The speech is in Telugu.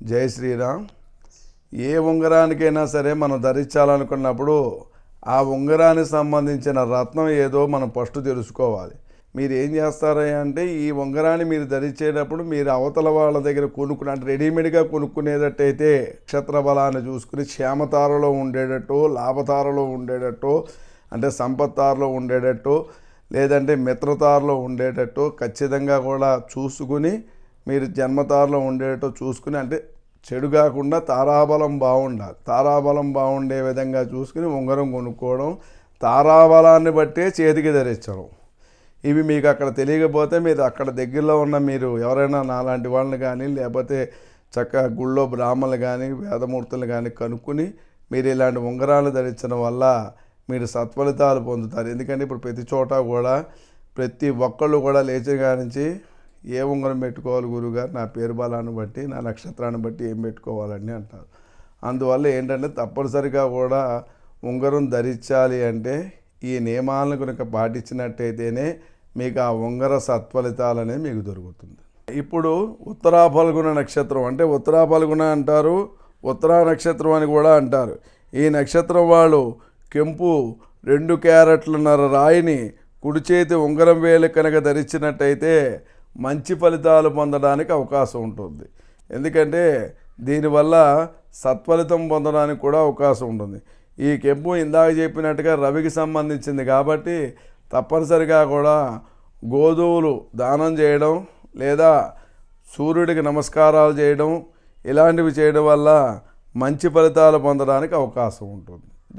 జై శ్రీరామ్. ఏ ఉంగరానికైనా సరే మనం ధరించాలనుకున్నప్పుడు ఆ ఉంగరానికి సంబంధించిన రత్నం ఏదో మనం ఫస్ట్ తెలుసుకోవాలి. మీరు ఏం చేస్తారా అంటే ఈ ఉంగరాన్ని మీరు ధరించేటప్పుడు మీరు అవతల వాళ్ళ దగ్గర కొనుక్కుని అంటే రెడీమేడ్గా కొనుక్కునేటట్టయితే నక్షత్ర బలాన్ని చూసుకుని క్షేమతారలో ఉండేటట్టు లాభతారలో ఉండేటట్టు అంటే సంపత్తారలో ఉండేటట్టు లేదంటే మిత్రతారలో ఉండేటట్టు ఖచ్చితంగా కూడా చూసుకుని మీరు జన్మతారలో ఉండేటో చూసుకుని అంటే చెడు కాకుండా తారాబలం బాగుండాలి. తారాబలం బాగుండే విధంగా చూసుకుని ఉంగరం కొనుక్కోవడం తారాబలాన్ని బట్టే చేతికి ధరించడం. ఇవి మీకు అక్కడ తెలియకపోతే మీరు అక్కడ దగ్గరలో ఉన్న మీరు ఎవరైనా నాలాంటి వాళ్ళని కానీ లేకపోతే చక్కగా గుళ్ళో బ్రాహ్మణులు కానీ వేదమూర్తులు కానీ కనుక్కుని మీరు ఇలాంటి ఉంగరాలు ధరించడం వల్ల మీరు సత్ఫలితాలు పొందుతారు. ఎందుకంటే ఇప్పుడు ప్రతి చోట కూడా ప్రతి ఒక్కళ్ళు కూడా లేచిన నుంచి ఏ ఉంగరం పెట్టుకోవాలి గురుగారు? నా పేరు బలాన్ని బట్టి నా నక్షత్రాన్ని బట్టి ఏం పెట్టుకోవాలని అంటారు. అందువల్ల ఏంటంటే తప్పనిసరిగా కూడా ఉంగరం ధరించాలి అంటే ఈ నియమాలను కనుక పాటించినట్టయితేనే మీకు ఆ ఉంగర సత్ఫలితాలు అనేది మీకు దొరుకుతుంది. ఇప్పుడు ఉత్తరా ఫల్గుణ నక్షత్రం అంటే ఉత్తరా ఫల్గుణ అంటారు ఉత్తరా నక్షత్రం అని కూడా అంటారు. ఈ నక్షత్రం వాళ్ళు కెంపు రెండు క్యారెట్లున్నర రాయిని కుడి చేతి ఉంగరం వేలు కనుక ధరించినట్టయితే మంచి ఫలితాలు పొందడానికి అవకాశం ఉంటుంది. ఎందుకంటే దీనివల్ల సత్ఫలితం పొందడానికి కూడా అవకాశం ఉంటుంది. ఈ కెంపు ఇందాక చెప్పినట్టుగా రవికి సంబంధించింది కాబట్టి తప్పనిసరిగా కూడా గోధువులు దానం చేయడం లేదా సూర్యుడికి నమస్కారాలు చేయడం ఇలాంటివి చేయడం వల్ల మంచి ఫలితాలు పొందడానికి అవకాశం ఉంటుంది.